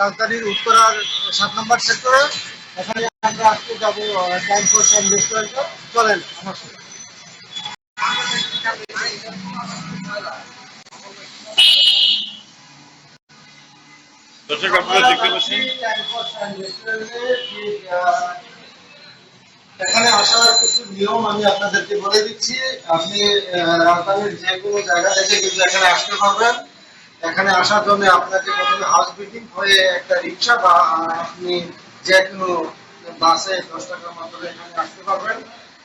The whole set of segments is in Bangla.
রাজধানীর উত্তরার সাত নম্বর সেক্টরে। এখানে আমরা আজকে যাব টাইম ফোর টাইম রেস্টুরেন্টে চলেন আমার সাথে দর্শক আপনারা দেখতে পাচ্ছেন। এখানে আসার কিছু নিয়ম আমি আপনাদেরকে বলে দিচ্ছি। আপনি রাজধানীর যে কোনো জায়গা থেকে কিন্তু এখানে আসতে পারবেন। এখানে আসার জন্য আপনাকে প্রথমে হাউস বিল্ডিং হয়ে একটা রিক্সা বা আপনি যে কোনো বাসে দশ টাকার মাধ্যমে এখানে আসতে পারবেন।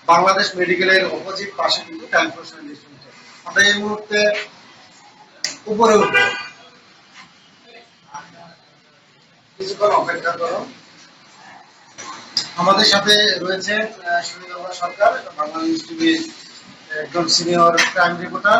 বাংলাদেশ মেডিকেলের অপোজিট পাশে কিন্তু টাইম ফোর্সেন আমরা এই মুহূর্তে উপরে উঠবো। কিছুক্ষণ অপেক্ষা করুন। আমাদের সাথে রয়েছে আহ, সুনীলবা সরকার বাংলাদেশ টিভির একজন সিনিয়র ক্রাইম রিপোর্টার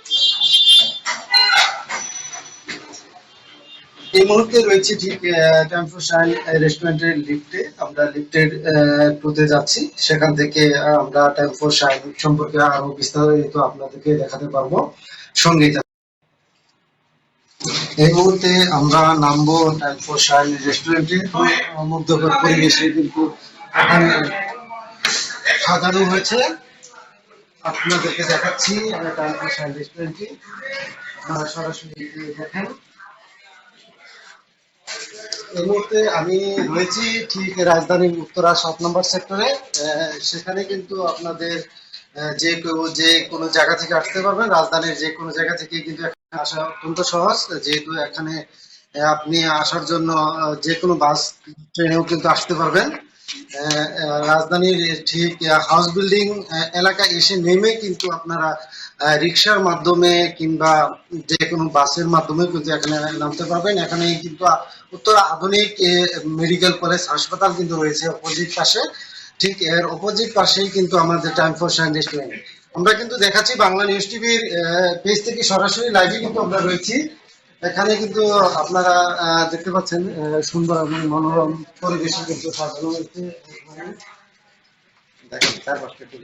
এই মুহূর্তে রয়েছে ঠিক টেম্পো শাইন রেস্টুরেন্টের লিফটে আমরা লিফটের টুতে যাচ্ছি। সেখান থেকে আমরা টেম্পো শাইন সম্পর্কে আরও বিস্তারিত আপনাদেরকে দেখাতে পারব। সঙ্গে এই মুহূর্তে আমরা নামবো টেম্পো শাইন রেস্টুরেন্টে মুগ্ধকর পরিবেশে কিন্তু সাজানো হয়েছে। আপনাদেরকে দেখাচ্ছি আমরা টেম্পো শাইন রেস্টুরেন্টটি সরাসরি দেখেন। এই মুহূর্তে আমি রয়েছি ঠিক রাজধানীর উত্তরা সাত নম্বর সেক্টরে। সেখানে কিন্তু আপনাদের যে কেউ যে কোনো জায়গা থেকে আসতে পারবেন। রাজধানীর যে কোনো জায়গা থেকে কিন্তু আসা অত্যন্ত সহজ। যেহেতু এখানে আপনি আসার জন্য যে কোনো বাস, ট্রেনেও কিন্তু আসতে পারবেন। রাজধানীর ঠিক হাউস বিল্ডিং এলাকায় এসে নেমে কিন্তু আপনারা রিক্সার মাধ্যমে কিংবা যে কোনো বাসের মাধ্যমে কিন্তু এখানে নামতে পারবেন। এখানে কিন্তু উত্তর আধুনিক মেডিকেল কলেজ হাসপাতাল কিন্তু রয়েছে অপোজিট পাশে। ঠিক এর অপোজিট পাশেই কিন্তু আমাদের টাইম ফর সাইন রেস্টুরেন্ট আমরা কিন্তু দেখাচ্ছি বাংলা নিউজ টিভির পেজ থেকে সরাসরি লাইভে কিন্তু আমরা রয়েছি। এখানে কিন্তু আপনারা দেখতে পাচ্ছেন সুন্দর এবং মনোরম পরিবেশে কিন্তু সাজানো হয়েছে। দেখেন, চারপাশটা একটু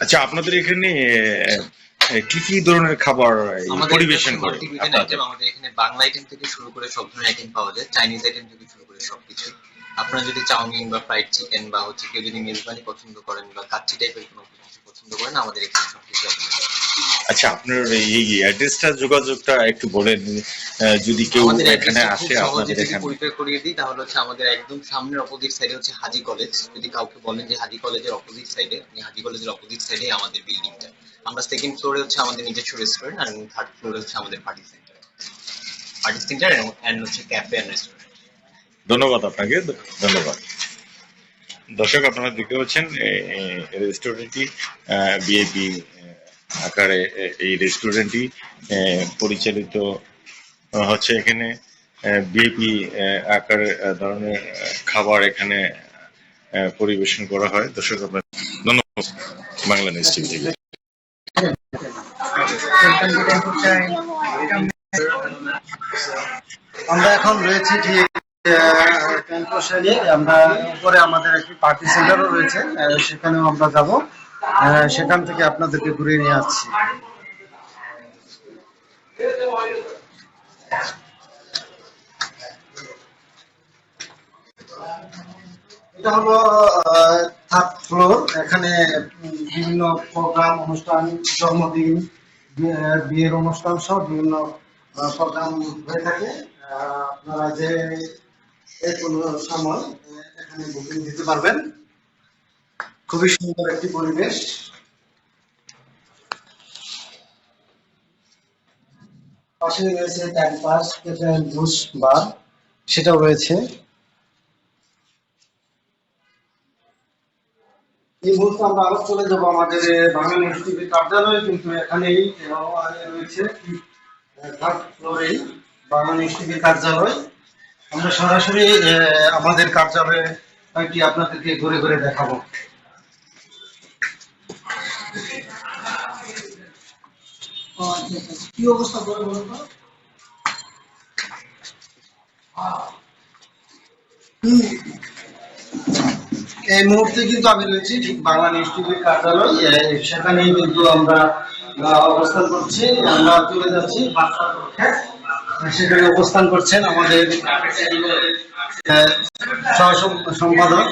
আচ্ছা আপনাদের এখানে কি কি ধরনের খাবার পরিবেশন করে? আমাদের এখানে বাংলা আইটেম থেকে শুরু করে সব ধরনের আইটেম পাওয়া যায় চাইনিজ আইটেম থেকে শুরু করে সবকিছু। আপনারা যদি চাউমিন বা ফ্রাইড চিকেন বা হচ্ছে কেউ যদি মেজবানি পছন্দ করেন বা কাচ্চি টাইপের কোনো কিছু পছন্দ করেন আমাদের এখানে সবকিছু available। আচ্ছা আপনার এই অ্যাড্রেসটা যোগাযোগটা একটু বলেন যদি কেউ এখানে আসে আপনাদের এখানে। পরিচয় করিয়ে দিই তাহলে হচ্ছে আমাদের একদম সামনের অপোজিট সাইডে হচ্ছে হাজি কলেজ যদি কাউকে বলেন যে হাজি কলেজের অপোজিট সাইডে হাজি কলেজের অপোজিট সাইডে আমাদের বিল্ডিংটা আমরা সেকেন্ড ফ্লোরে হচ্ছে আমাদের নিজস্ব রেস্টুরেন্ট আর থার্ড ফ্লোরে হচ্ছে আমাদের party centre party centre and হচ্ছে ক্যাফে এন্ড রেস্টুরেন্ট ধন্যবাদ আপনাকে ধন্যবাদ। দর্শক, আপনারা দেখতে পাচ্ছেন রেস্টুরেন্টটি বিএপি আকারে এই রেস্টুরেন্টটি পরিচালিত হচ্ছে এখানে বিএপি আকারে ধরনের খাবার এখানে পরিবেশন করা হয়। দর্শক, আপনার ধন্যবাদ বাংলা নিউজ টিভি থেকে। আমরা এখন রয়েছি সেখান থেকে আপনাদেরকে ঘুরিয়ে নিয়ে আসছি। এটা হলো এখানে বিভিন্ন প্রোগ্রাম অনুষ্ঠান, জন্মদিন বিয়ের অনুষ্ঠান সহ বিভিন্ন প্রোগ্রাম হয়ে থাকে। আপনারা যে যে কোনো সময় এখানে বুকিং দিতে পারবেন। খুবই সুন্দর একটি পরিবেশ। পাশে রয়েছে টাইম পাস জুস বার সেটাও রয়েছে। এই মুহূর্তে আমরা আবার চলে যাব আমাদের বাংলা নিউজ কার্যালয়, কিন্তু এখানেই রয়েছে থার্ড ফ্লোরেই বাংলা নিউজ কার্যালয়। আমরা সরাসরি আমাদের কার্যালয়ে কয়েকটি আপনাদেরকে ঘুরে ঘুরে দেখাবো কি অবস্থা করে বলুন তো? এই মুহূর্তে কিন্তু আমি রয়েছি ঠিক বাংলা নিউজ টিভির কার্যালয় সেখানেই কিন্তু আমরা অবস্থান করছি আমরা চলে যাচ্ছি বার্তা। সেখানে উপস্থান করছেন আমাদের সম্পাদক